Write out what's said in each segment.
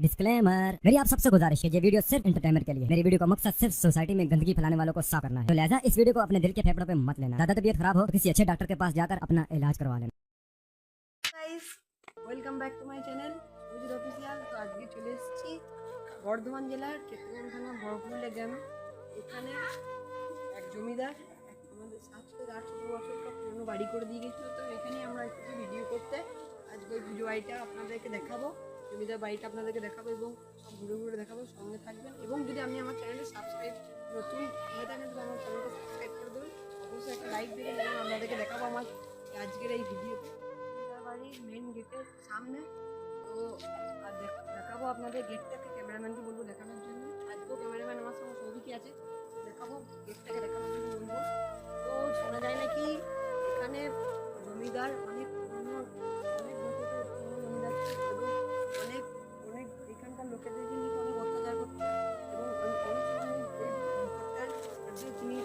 Disclaimer मेरी आप सबसे गुजारिश है ये वीडियो सिर्फ एंटरटेनमेंट के लिए मेरी वीडियो का मकसद सिर्फ सोसाइटी में गंदगी फैलाने वालों को साफ करना है तो लिहाजा इस वीडियो को अपने दिल के फेफड़ों पे मत लेना ज्यादा तबीयत खराब हो तो किसी अच्छे डॉक्टर के पास जाकर अपना इलाज करवा लेना guys welcome back to my channel সুজির অফিসিয়াল তো আজকে চলে এসেছি বর্ধমান জেলার কেতুগ্রাম থানা বড়পুরুলিয়া গ্রামে এখানে এক জমিদার এক আমাদের সাত থেকে আটশো বছরকার পুরনো বাড়ি করে দিয়ে গেছিলো তো এখানে আমরা একটু ভিডিও করতে আজকে ওই ভিডিও বাড়িটা আপনাদেরকে দেখাবো জমিদার বাড়িটা আপনাদেরকে দেখাবো এবং সব ঘুরে ঘুরে দেখাবো, সঙ্গে থাকবেন। এবং যদি আপনি আমার চ্যানেলে সাবস্ক্রাইব নতুন হয়ে থাকেন তো আমার চ্যানেলটা সাবস্ক্রাইব করে দেবেন। অবশ্যই একটা লাইক দেবেন এবং আপনাদেরকে দেখাবো আমার আজকের এই ভিডিওতে বাড়ির মেন গেটের সামনে। তো দেখাবো আপনাদের গেটটাকে ক্যামেরাম্যানকে বলব দেখানোর জন্য। আজকেও ক্যামেরাম্যান আমার সঙ্গে সৌভিকই আছে। দেখাবো। লোকেদেরকে নিয়ে অনেক অত্যাচার করতো এবং অনেক সময় তিনি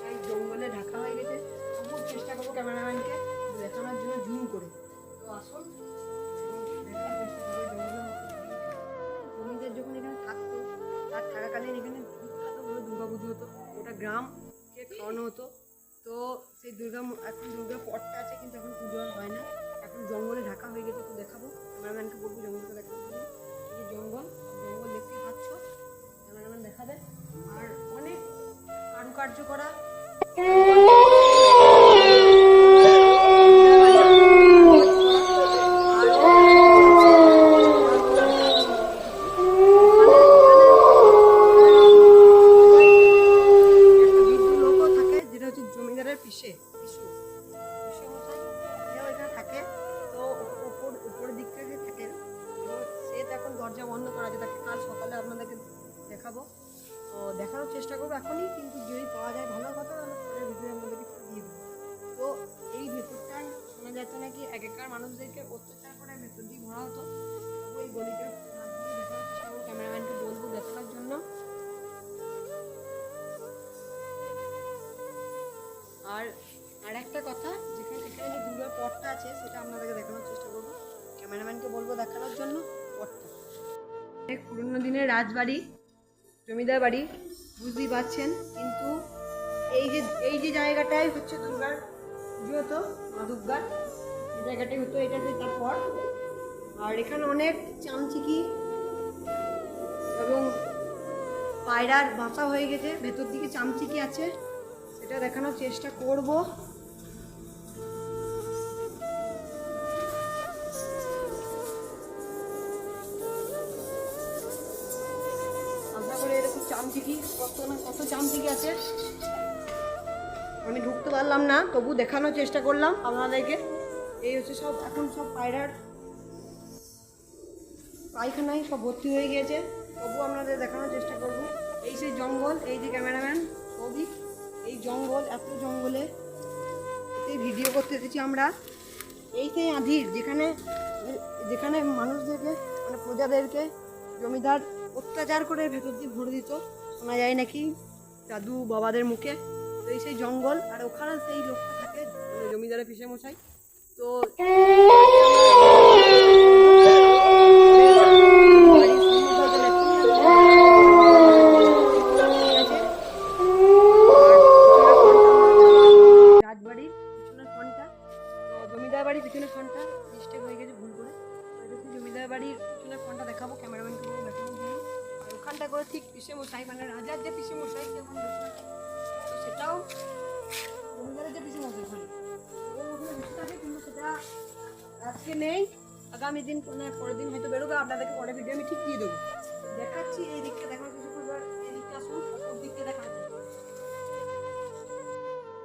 তাই জঙ্গলে ঢাকা হয়ে গেছে। তবুও চেষ্টা করব ক্যামেরাম্যানকে, দেখানোর জন্য জুম করে। তো আসুন জমিদার যখন এখানে থাকতো, তার থাকাকালীন এখানে বিখ্যাত দুর্গা পুজো হতো। ওটা গ্রামকে খাওয়ানো হতো। তো সেই দুর্গা এখন দুর্গা পটটা আছে, কিন্তু এখন পুজো হয় না। এখন জঙ্গলে ঢাকা হয়ে গেছে তো দেখাবো। ক্যামেরাম্যানকে বলব জঙ্গলটা দেখাবো এই যে জঙ্গল জঙ্গল দেখতে পাচ্ছ? ক্যামেরাম্যান দেখাবে। আর অনেক কারুকার্য করা একটা বৃদ্ধ লোকও থাকে যেটা হচ্ছে মশাই সেও থাকে। তো উপর উপরের দিক থেকে থাকে, তো সে তো এখন দরজা বন্ধ করা আছে। তাকে কাল সকালে আপনাদেরকে দেখাবো। তো দেখানোর চেষ্টা করব এখনই, কিন্তু যদি পাওয়া যায় ভালো কথা, তাহলে পরের ভিডিও আপনাদেরকে দিয়ে দেবো। তো এই ভেতরটায় শোনা যাচ্ছে নাকি আগেকার মানুষদেরকে অত্যাচার করে, ভেতর দিয়ে ভরা হতো। এই গলিটা দেখানোর চেষ্টা করব, ক্যামেরাম্যানকে বলব দেখানোর জন্য। আর আর একটা কথা, যেখানে এখানে যে দুর্গার পটটা আছে, সেটা আপনাদেরকে দেখানোর চেষ্টা করব। ক্যামেরাম্যানকে বলব দেখানোর জন্য পটটা অনেক পুরনো দিনের রাজবাড়ি, জমিদার বাড়ি, বুঝতেই পারছেন, কিন্তু এই যে এই যে জায়গাটায় হচ্ছে দুর্গার পুজো হতো, মা দুর্গার। এই জায়গাটাই হতো, এটা যে তারপর আর এখানে অনেক চামচিকি এবং পায়রার বাসা হয়ে গেছে, ভেতর দিকে চামচিকি আছে। সেটা দেখানোর চেষ্টা করব। কত না কত আছে। আমি ঢুকতে পারলাম না, তবু দেখানোর চেষ্টা করলাম আপনাদেরকে। এই হচ্ছে সব, এখন সব পায়রার পায়খানায় সব ভর্তি হয়ে গিয়েছে। তবু আপনাদের দেখানোর চেষ্টা করব। এই সেই জঙ্গল, এই যে ক্যামেরাম্যান সৌভিক এই জঙ্গল, এত জঙ্গলে। এই ভিডিও করতে এসেছি আমরা। এই আধির, যেখানে যেখানে মানুষদেরকে মানে প্রজাদেরকে জমিদার অত্যাচার করে ভেতর দিয়ে ভরে দিত। শোনা যায় নাকি দাদু বাবাদের মুখে। তো এই সেই জঙ্গল, আর ওখানে সেই লোকটা থাকে, জমিদারের পিসে মশাই তো আর করে ঠিক পিসে মশাই মানে রাজার যে পিসে মশাই তো সেটাও জমিদারের যে পিসে মশাই থাকে কিন্তু সেটা আজকে নেই। আগামী দিন পরের দিন হয়তো বেরোবে, আপনাদেরকে পরে ভিডিও আমি ঠিক দিয়ে দেবো। দেখাচ্ছি এই দিকটা দেখানোর কিছু করব আর এই দিকটা আসুন ওর দিকটা দেখানো।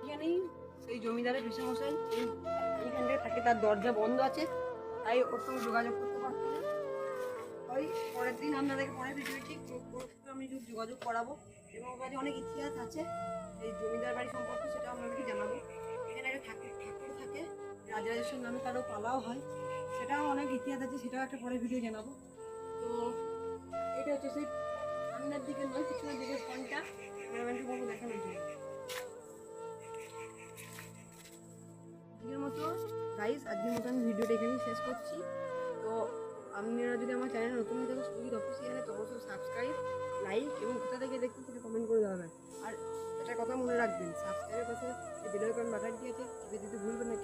এখানেই সেই জমিদারের পিসে মশাই এই এইখানটায় থাকে, তার দরজা বন্ধ আছে, তাই ওর সঙ্গে যোগাযোগ করতে পারছি না। ওই পরের দিন আপনাদের পরে ভিডিও ঠিক আমি যোগাযোগ করাবো। এবং ওর কাছে অনেক ইতিহাস আছে, এই জমিদার বাড়ি সম্পর্কে সেটা আপনাদেরকে জানাব। এখানে একটা ঠাকুর ঠাকুর থাকে, রাজরাজেশ্বর নামে তারও পালাও হয়। সেটাও অনেক ইতিহাস আছে, সেটাও একটা পরে ভিডিও জানাব। তো এটা হচ্ছে সেই সামনের দিকে নয়, পিছনের দিকে ফোনটা। ক্যামেরাম্যানকে বলব দেখানোর জন্য। আজকের মতো গাইস আজকের মতো আমি ভিডিওটা এখানেই শেষ করছি। আপনারা যদি আমার চ্যানেল নতুন হয়ে থাকেন সুজিত অফিসিয়ালে তো অবশ্যই সাবস্ক্রাইব লাইক এবং কোথা থেকে দেখুন সেটা কমেন্ট করে জানাবেন আর একটা কথা মনে রাখবেন সাবস্ক্রাইবের পাশে যে আইকন বাটনটি আছে টিপে দিতে ভুলবেন না।